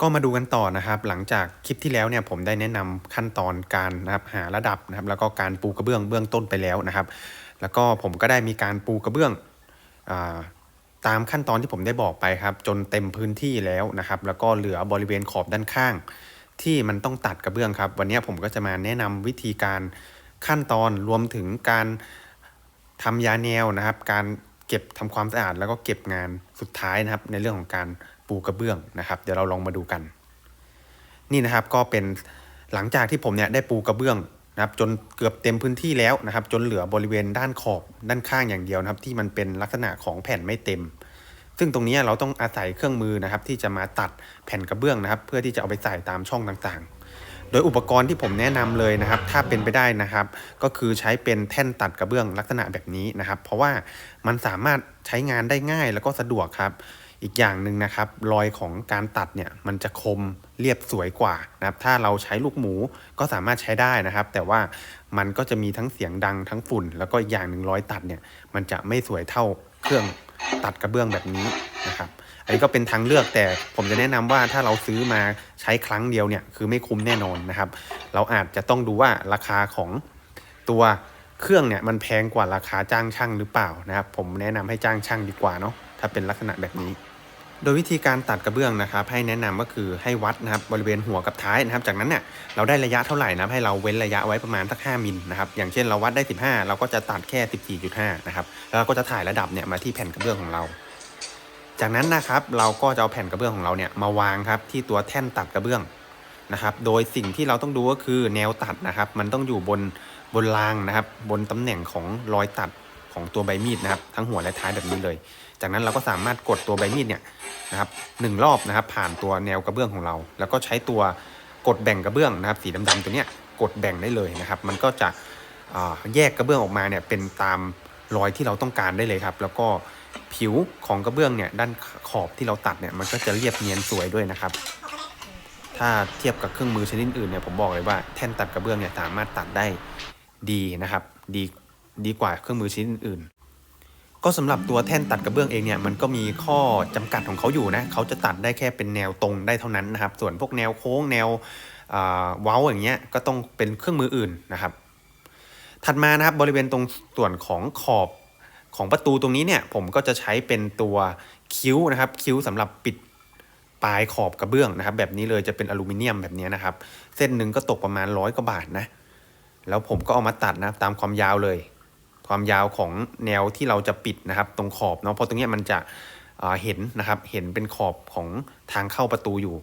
ก็มาดูกันต่อนะครับ หลังจากคลิปที่แล้วเนี่ยผมได้แนะนำขั้นตอนการนะครับหาระดับนะครับ แล้วก็การปูกระเบื้องเบื้องต้นไปแล้วนะครับ แล้วก็ผมก็ได้มีการปูกระเบื้องอาตามขั้นตอนที่ผมได้บอกไปครับ จนเต็มพื้นที่แล้วนะครับ แล้วก็เหลือบริเวณขอบด้านข้าง ที่มันต้องตัดกระเบื้องครับ วันนี้ผมก็จะมาแนะนำวิธีการขั้นตอนรวมถึงการทำยาแนวนะครับ การเก็บทำความสะอาดแล้วก็เก็บงานสุดท้ายนะครับ ในเรื่องของการ ปูกระเบื้องนะครับ เดี๋ยวเราลองมาดูกัน นี่นะครับก็เป็นหลังจากที่ผมเนี่ยได้ปูกระเบื้องนะครับจนเกือบเต็มพื้นที่แล้วนะครับ จนเหลือบริเวณด้านขอบด้านข้างอย่างเดียวนะครับ ที่มันเป็นลักษณะของแผ่นไม่เต็ม ซึ่งตรงนี้เราต้องอาศัยเครื่องมือนะครับ ที่จะมาตัดแผ่นกระเบื้องนะครับ เพื่อที่จะเอาไปใส่ตามช่องต่างๆ โดยอุปกรณ์ที่ผมแนะนำเลยนะครับ ถ้าเป็นไปได้นะครับ ก็คือใช้เป็นแท่นตัดกระเบื้องลักษณะแบบนี้นะครับ เพราะว่ามันสามารถใช้งานได้ง่ายแล้วก็สะดวกครับ อีกอย่างหนึ่งนะครับรอยของการตัดเนี่ยมันจะคมเรียบสวยกว่านะครับถ้าเราใช้ลูกหมูก็สามารถใช้ได้นะครับ แต่ว่ามันก็จะมีทั้งเสียงดังทั้งฝุ่น แล้วก็อีกอย่างหนึ่งรอยตัดเนี่ยมันจะไม่สวยเท่าเครื่องตัดกระเบื้องแบบนี้นะครับอันนี้ก็เป็นทางเลือกแต่ผมจะแนะนำว่าถ้าเราซื้อมาใช้ครั้งเดียวเนี่ยคือไม่คุ้มแน่นอนนะครับ เราอาจจะต้องดูว่าราคาของตัวเครื่องเนี่ยมันแพงกว่าราคาจ้างช่างหรือเปล่านะครับ ผมแนะนำให้จ้างช่างดีกว่าเนาะถ้าเป็นลักษณะแบบนี้ โดยวิธีการตัดกระเบื้องนะครับให้แนะนำก็คือให้วัดนะครับบริเวณหัวกับท้ายนะครับ จากนั้นเนี่ยเราได้ระยะเท่าไหร่นะให้เราเว้นระยะไว้ประมาณสัก5มิลนะครับอย่างเช่นเราวัดได้ 15 เราก็จะตัดแค่ 14.5นะครับแล้วเราก็จะถ่ายระดับเนี่ยมาที่แผ่นกระเบื้องของเรา จากนั้นนะครับเราก็จะเอาแผ่นกระเบื้องของเราเนี่ยมาวางครับที่ตัวแท่นตัดกระเบื้องนะครับโดยสิ่งที่เราต้องดูก็คือแนวตัดนะครับ มันต้องอยู่บนบนรางนะครับ บนตำแหน่งของรอยตัด ของตัวใบมีดนะครับ ทั้งหัวและท้ายแบบนี้เลย จากนั้นเราก็สามารถกดตัวใบมีดเนี่ยนะครับหนึ่งรอบนะครับ ผ่านตัวแนวกระเบื้องของเรา แล้วก็ใช้ตัวกดแบ่งกระเบื้องนะครับ สีดำๆตัวเนี้ยกดแบ่งได้เลยนะครับ มันก็จะแยกกระเบื้องออกมาเนี่ยเป็นตามรอยที่เราต้องการได้เลยครับ แล้วก็ผิวของกระเบื้องเนี่ยด้านขอบที่เราตัดเนี่ยมันก็จะเรียบเนียนสวยด้วยนะครับ ถ้าเทียบกับเครื่องมือชนิดอื่นเนี่ยผมบอกเลยว่าแท่นตัดกระเบื้องเนี่ยสามารถตัดได้ดีนะครับ ดี ดีกว่าเครื่องมือชนิดอื่น ก็สำหรับตัวแท่นตัดกระเบื้องเองเนี่ยมันก็มีข้อจำกัดของเขาอยู่นะเขาจะตัดได้แค่เป็นแนวตรงได้เท่านั้นนะครับ ส่วนพวกแนวโค้งแนวอ่าเว้าอย่างเงี้ยก็ต้องเป็นเครื่องมืออื่นนะครับ ถัดมานะครับบริเวณตรงส่วนของขอบของประตูตรงนี้เนี่ยผมก็จะใช้เป็นตัวคิ้วนะครับ คิ้วสำหรับปิดปลายขอบกระเบื้องนะครับ แบบนี้เลยจะเป็นอลูมิเนียมแบบนี้นะครับ เส้นหนึ่งก็ตกประมาณร้อยกว่าบาทนะแล้วผมก็เอามาตัดนะตามความยาวเลย ความยาวของแนวที่เราจะปิดนะครับ ตรงขอบเนาะเพราะตรงนี้มันจะเห็นนะครับเห็นเป็นขอบของทางเข้าประตูอยู่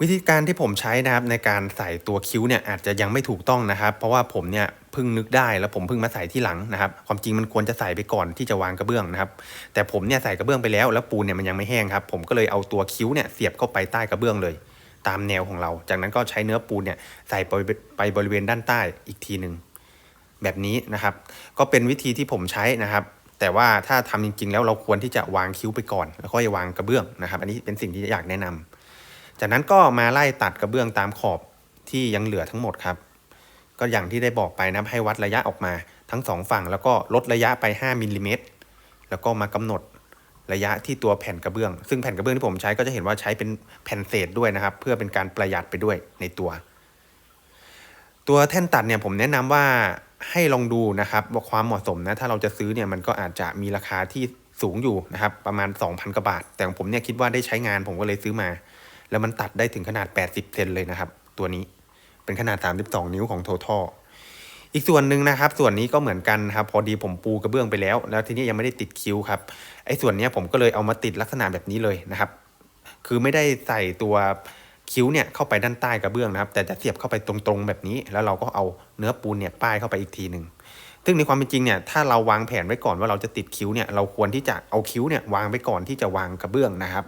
วิธีการที่ผมใช้นะครับในการใส่ตัวคิ้วเนี่ยอาจจะยังไม่ถูกต้องนะครับ เพราะว่าผมเนี่ยเพิ่งนึกได้แล้วผมเพิ่งมาใส่ที่หลังนะครับ ความจริงมันควรจะใส่ไปก่อนที่จะวางกระเบื้องนะครับ แต่ผมเนี่ยใส่กระเบื้องไปแล้วแล้วปูนเนี่ยมันยังไม่แห้งครับ ผมก็เลยเอาตัวคิ้วเนี่ยเสียบเข้าไปใต้กระเบื้องเลย ตามแนวของเรา จากนั้นก็ใช้เนื้อปูนเนี่ยใส่ไปไปบริเวณด้านใต้อีกทีหนึ่ง แบบนี้นะครับ ก็เป็นวิธีที่ผมใช้นะครับ แต่ว่าถ้าทำจริง ๆ แล้วเราควรที่จะวางคิ้วไปก่อน แล้วค่อยวางกระเบื้องนะครับ อันนี้เป็นสิ่งที่อยากแนะนำจากนั้นก็มาไล่ตัดกระเบื้องตามขอบที่ยังเหลือทั้งหมดครับ ก็อย่างที่ได้บอกไปนะให้วัดระยะออกมาทั้งสองฝั่ง แล้วก็ลดระยะไป5มิลลิเมตรแล้วก็มากำหนดระยะที่ตัวแผ่นกระเบื้อง ซึ่งแผ่นกระเบื้องที่ผมใช้ก็จะเห็นว่าใช้เป็นแผ่นเศษด้วยนะครับ เพื่อเป็นการประหยัดไปด้วยในตัว ตัวแท่นตัดเนี่ยผมแนะนำว่า ให้ลองดูนะครับว่าความเหมาะสมนะถ้าเราจะซื้อเนี่ยมันก็อาจจะมีราคาที่สูงอยู่นะครับประมาณ 2,000กว่าบาท แต่ผมเนี่ยคิดว่าได้ใช้งานผมก็เลยซื้อมา แล้วมันตัดได้ถึงขนาด 80 เซนเลยนะครับ ตัวนี้เป็นขนาด 32 นิ้วของ Total อีกส่วนหนึ่งนะครับ ส่วนนี้ก็เหมือนกันครับ พอดีผมปูกระเบื้องไปแล้ว แล้วทีนี้ยังไม่ได้ติดคิ้วครับไอ้ส่วนเนี้ยผมก็เลยเอามาติดลักษณะแบบนี้เลยนะครับ คือไม่ได้ใส่ตัว คิ้วเนี่ยเข้าไปด้านใต้กระเบื้องนะครับ แต่จะเสียบเข้าไปตรงๆแบบนี้ แล้วเราก็เอาเนื้อปูนเนี่ยป้ายเข้าไปอีกทีหนึ่งซึ่งในความเป็นจริงเนี่ยถ้าเราวางแผนไว้ก่อนว่าเราจะติดคิ้วเนี่ยเราควรที่จะเอาคิ้วเนี่ยวางไปก่อนที่จะวางกระเบื้องนะครับ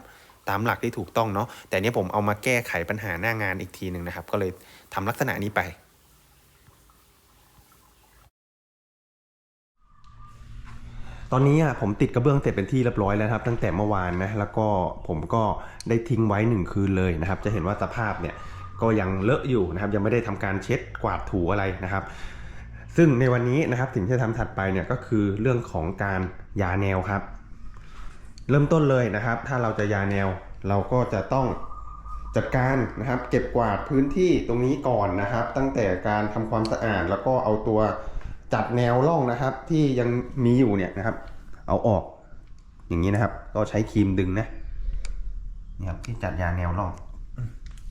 ตามหลักที่ถูกต้องเนาะแต่เนี้ยผมเอามาแก้ไขปัญหาหน้างานอีกทีหนึ่งนะครับ ก็เลยทำลักษณะนี้ไป ตอนนี้อะผมติดกระเบื้องเสร็จเป็นที่เรียบร้อยแล้วครับ ตั้งแต่เมื่อวานนะแล้วก็ผมก็ได้ทิ้งไว้หนึ่งคืนเลยนะครับ จะเห็นว่าสภาพเนี่ยก็ยังเลอะอยู่นะครับ ยังไม่ได้ทำการเช็ดกวาดถูอะไรนะครับ ซึ่งในวันนี้นะครับสิ่งที่จะทำถัดไปเนี่ยก็คือเรื่องของการยาแนวครับ เริ่มต้นเลยนะครับ ถ้าเราจะยาแนวเราก็จะต้องจัดการนะครับ เก็บกวาดพื้นที่ตรงนี้ก่อนนะครับ ตั้งแต่การทำความสะอาดแล้วก็เอาตัว จัดแนวร่องนะครับ ที่ยังมีอยู่เนี่ยนะครับ เอาออกอย่างนี้นะครับ ก็ใช้ครีมดึงนะนี่ครับที่จัดยาแนวร่อง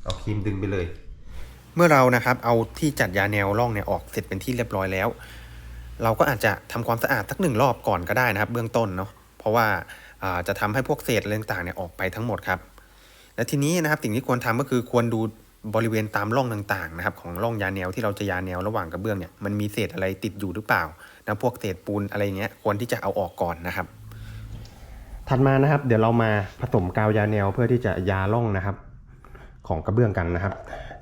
เอาครีมดึงไปเลย เมื่อเรานะครับ เอาที่จัดยาแนวร่องเนี่ยออกเสร็จเป็นที่เรียบร้อยแล้ว เราก็อาจจะทำความสะอาดสักหนึ่งรอบก่อนก็ได้นะครับ เบื้องต้นเนาะเพราะว่าอ่าจะทำให้พวกเศษอะไรต่างๆเนี่ยออกไปทั้งหมดครับ และทีนี้นะครับสิ่งที่ควรทำก็คือควรดู บริเวณตามร่องต่างๆนะครับของร่องยาแนวที่เราจะยาแนวระหว่างกระเบื้องเนี่ยมันมีเศษอะไรติดอยู่หรือเปล่านะพวกเศษปูนอะไรเงี้ยควรที่จะเอาออกก่อนนะครับ ถัดมานะครับ เดี๋ยวเรามาผสมกาวยาแนวเพื่อที่จะยาร่องนะครับ ของกระเบื้องกันนะครับ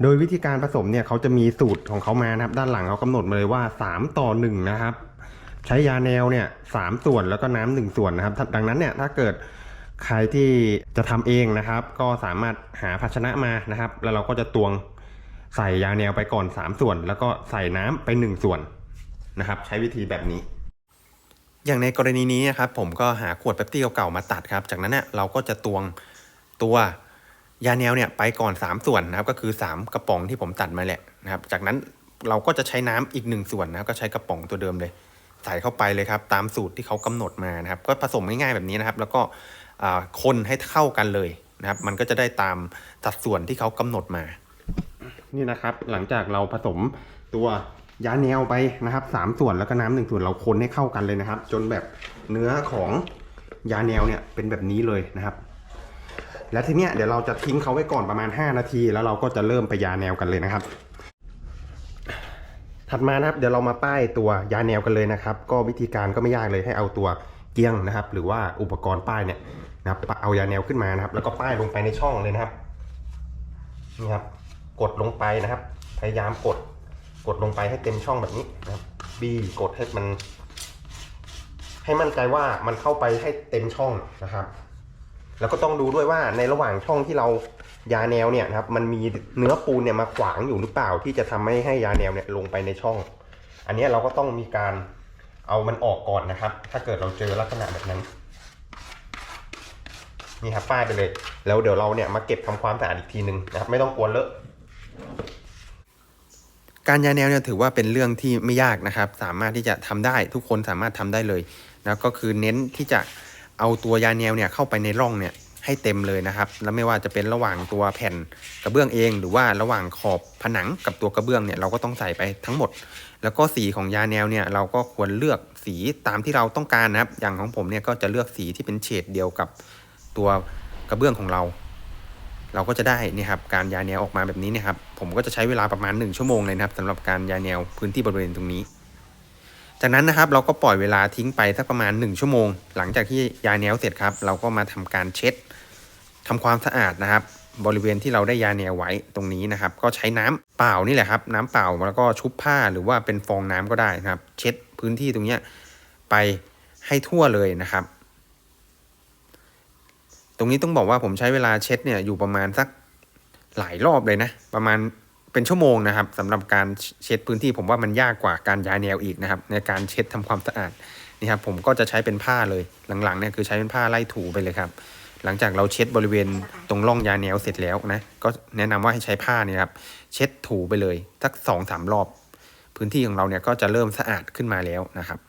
โดยวิธีการผสมเนี่ยเขาจะมีสูตรของเขามานะครับ ด้านหลังเขากำหนดมาเลยว่า 3 ต่อ1นะครับ ใช้ยาแนวเนี่ยสามส่วนแล้วก็น้ำหนึ่งส่วนนะครับ ดังนั้นเนี่ยถ้าเกิด ใครที่จะทำเองนะครับ ก็สามารถหาภาชนะมานะครับ แล้วเราก็จะตวงใส่ยาแนวไปก่อน 3 ส่วน แล้วก็ใส่น้ำไป 1 ส่วนนะครับ ใช้วิธีแบบนี้ อย่างในกรณีนี้นะครับ ผมก็หาขวดเป๊ปซี่เก่าๆมาตัดครับ จากนั้นเนี่ยเราก็จะตวงตัวยาแนวเนี่ยไปก่อน 3 ส่วนนะครับ ก็คือ 3 กระป๋องที่ผมตัดมาแหละนะครับ จากนั้นเราก็จะใช้น้ำอีก 1 ส่วนนะครับก็ใช้กระป๋องตัวเดิมเลยใส่เข้าไปเลยครับ ตามสูตรที่เขากำหนดมานะครับ ก็ผสมง่ายๆแบบนี้นะครับ แล้วก็ คนให้เข้ากันเลยนะครับ มันก็จะได้ตามสัดส่วนที่เขากำหนดมา นี่นะครับหลังจากเราผสมตัวยาแนวไปนะครับสามส่วนแล้วก็น้ำหนึ่งส่วนเราคนให้เข้ากันเลยนะครับ จนแบบเนื้อของยาแนวเนี่ยเป็นแบบนี้เลยนะครับ แล้วทีเนี้ยเดี๋ยวเราจะทิ้งเขาไว้ก่อนประมาณ 5 นาที แล้วเราก็จะเริ่มไปยาแนวกันเลยนะครับ ถัดมานะครับเดี๋ยวเรามาป้ายตัวยาแนวกันเลยนะครับ ก็วิธีการก็ไม่ยากเลยให้เอาตัว เกี้ยงนะครับ หรือว่าอุปกรณ์ป้ายเนี่ยนะครับเอายาแนวขึ้นมานะครับ แล้วก็ป้ายลงไปในช่องเลยนะครับนี่ครับ กดลงไปนะครับ พยายามกดกดลงไปให้เต็มช่องแบบนี้นะครับบีกดให้มัน ให้มั่นใจว่ามันเข้าไปให้เต็มช่องนะครับ แล้วก็ต้องดูด้วยว่าในระหว่างช่องที่เรายาแนวเนี่ยนะครับ มันมีเนื้อปูนเนี่ยมาขวางอยู่หรือเปล่าที่จะทำให้ให้ยาแนวเนี่ยลงไปในช่อง อันนี้เราก็ต้องมีการ เอามันออกก่อนนะครับ ถ้าเกิดเราเจอลักษณะแบบนั้น นี่ครับป้ายไปเลย แล้วเดี๋ยวเราเนี่ยมาเก็บทำความสะอาดอีกทีหนึ่งนะครับ ไม่ต้องกลัวเลอะการยาแนวเนี่ยถือว่าเป็นเรื่องที่ไม่ยากนะครับ สามารถที่จะทำได้ทุกคนสามารถทำได้เลยนะก็คือเน้นที่จะเอาตัวยาแนวเนี่ยเข้าไปในร่องเนี่ยให้เต็มเลยนะครับ แล้วไม่ว่าจะเป็นระหว่างตัวแผ่นกระเบื้องเอง หรือว่าระหว่างขอบผนังกับตัวกระเบื้องเนี่ยเราก็ต้องใส่ไปทั้งหมด แล้วก็สีของยาแนวเนี่ยเราก็ควรเลือกสีตามที่เราต้องการนะครับ อย่างของผมเนี่ยก็จะเลือกสีที่เป็นเฉดเดียวกับตัวกระเบื้องของเรา เราก็จะได้นี่ครับการยาแนวออกมาแบบนี้นี่ยครับ ผมก็จะใช้เวลาประมาณ 1 ชั่วโมงเลยนะครับสำหรับการยาแนวพื้นที่บริเวณตรงนี้ จากนั้นนะครับเราก็ปล่อยเวลาทิ้งไปสักประมาณ 1 ชั่วโมง หลังจากที่ยาแนวเสร็จครับ เราก็มาทำการเช็ดทำความสะอาดนะครับ บริเวณที่เราได้ยาแนวไว้ตรงนี้นะครับ ก็ใช้น้ำเปล่านี่แหละครับ น้ำเปล่าแล้วก็ชุบผ้าหรือว่าเป็นฟองน้ำก็ได้นะครับ เช็ดพื้นที่ตรงนี้ไปให้ทั่วเลยนะครับ ตรงนี้ต้องบอกว่าผมใช้เวลาเช็ดเนี่ยอยู่ประมาณสักหลายรอบเลยนะ ประมาณเป็นชั่วโมงนะครับสำหรับการเช็ดพื้นที่ผมว่ามันยากกว่าการยาแนวอีกนะครับ ในการเช็ดทำความสะอาดนี่ครับผมก็จะใช้เป็นผ้าเลยหลังๆเนี่ยคือใช้เป็นผ้าไล่ถูไปเลยครับ หลังจากเราเช็ดบริเวณตรงร่องยาแนวเสร็จแล้วนะ ก็แนะนำว่าให้ใช้ผ้าเนี่ยครับ เช็ดถูไปเลยสักสองสามรอบ พื้นที่ของเราเนี่ยก็จะเริ่มสะอาดขึ้นมาแล้วนะครับ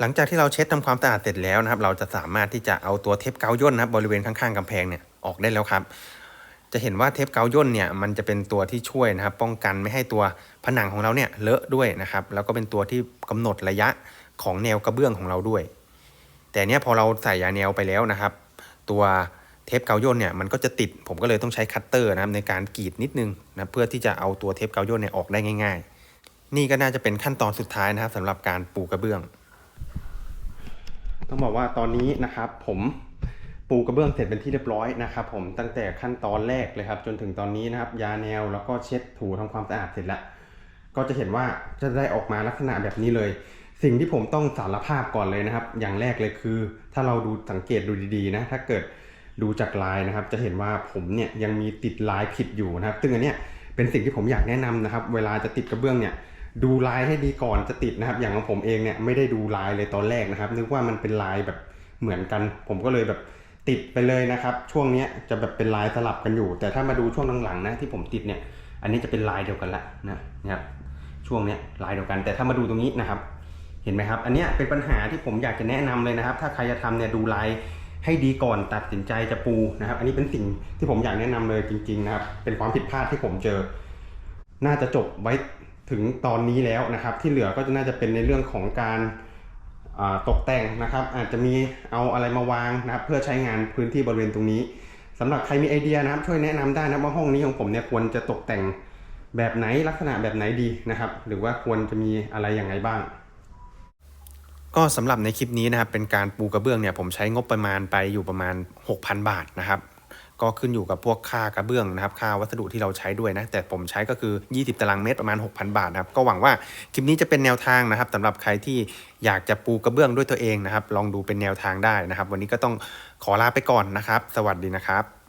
หลังจากที่เราเช็ดทำความสะอาดเสร็จแล้วนะครับ เราจะสามารถที่จะเอาตัวเทปกาวย่นนะครับบริเวณข้างๆกำแพงเนี่ยออกได้แล้วครับ จะเห็นว่าเทปกาวย่นเนี่ยมันจะเป็นตัวที่ช่วยนะครับ ป้องกันไม่ให้ตัวผนังของเราเนี่ยเลอะด้วยนะครับ แล้วก็เป็นตัวที่กำหนดระยะของแนวกระเบื้องของเราด้วย แต่เนี้ยพอเราใส่ยาแนวไปแล้วนะครับ ตัวเทปเกาย่นเนี่ยมันก็จะติดผมก็เลยต้องใช้คัตเตอร์นะครับในการกรีดนิดนึงนะเพื่อที่จะเอาตัวเทปเกาย่นเนี่ยออกได้ง่าย ๆ นี่ก็น่าจะเป็นขั้นตอนสุดท้ายนะครับสำหรับการปูกระเบื้อง ต้องบอกว่าตอนนี้นะครับผมปูกระเบื้องเสร็จเป็นที่เรียบร้อยนะครับผมตั้งแต่ขั้นตอนแรกเลยครับจนถึงตอนนี้นะครับยาแนวแล้วก็เช็ดถูทำความสะอาดเสร็จแล้วก็จะเห็นว่าจะได้ออกมาลักษณะแบบนี้เลย สิ่งที่ผมต้องสารภาพก่อนเลยนะครับ อย่างแรกเลยคือ ถ้าเราดูสังเกตดูดีๆนะ ถ้าเกิดดูจากลายนะครับ จะเห็นว่าผมเนี่ยยังมีติดลายผิดอยู่นะครับ ซึ่งอันเนี้ยเป็นสิ่งที่ผมอยากแนะนำนะครับ เวลาจะติดกระเบื้องเนี่ยดูลายให้ดีก่อนจะติดนะครับ อย่างของผมเองเนี่ยไม่ได้ดูลายเลยตอนแรกนะครับ นึกว่ามันเป็นลายแบบเหมือนกัน ผมก็เลยแบบติดไปเลยนะครับ ช่วงเนี้ยจะแบบเป็นลายสลับกันอยู่ แต่ถ้ามาดูช่วงหลังๆนะที่ผมติดเนี่ย อันนี้จะเป็นลายเดียวกันละนะนะครับช่วงเนี้ยลายเดียวกัน แต่ถ้ามาดูตรงนี้นะครับ เห็นไหมครับ อันเนี้ยเป็นปัญหาที่ผมอยากจะแนะนำเลยนะครับ ถ้าใครจะทำเนี่ยดูลายให้ดีก่อนตัดสินใจจะปูนะครับ อันนี้เป็นสิ่งที่ผมอยากแนะนำเลยจริง ๆ นะครับ เป็นความผิดพลาดที่ผมเจอ น่าจะจบไว้ถึงตอนนี้แล้วนะครับ ที่เหลือก็จะน่าจะเป็นในเรื่องของการตกแต่งนะครับ อาจจะมีเอาอะไรมาวางนะครับ เพื่อใช้งานพื้นที่บริเวณตรงนี้สำหรับใครมีไอเดียนะครับ ช่วยแนะนำได้นะว่าห้องนี้ของผมเนี่ยควรจะตกแต่งแบบไหนลักษณะแบบไหนดีนะครับ หรือว่าควรจะมีอะไรอย่างไรบ้าง ก็สำหรับในคลิปนี้นะครับเป็นการปูกระเบื้องเนี่ยผมใช้งบประมาณไปอยู่ประมาณ 6,000 บาทนะครับก็ขึ้นอยู่กับพวกค่ากระเบื้องนะครับค่าวัสดุที่เราใช้ด้วยนะ แต่ผมใช้ก็คือ 20 ตารางเมตรประมาณ 6,000 บาทนะครับก็หวังว่าคลิปนี้จะเป็นแนวทางนะครับสำหรับใครที่อยากจะปูกระเบื้องด้วยตัวเองนะครับ ลองดูเป็นแนวทางได้นะครับ วันนี้ก็ต้องขอลาไปก่อนนะครับ สวัสดีนะครับ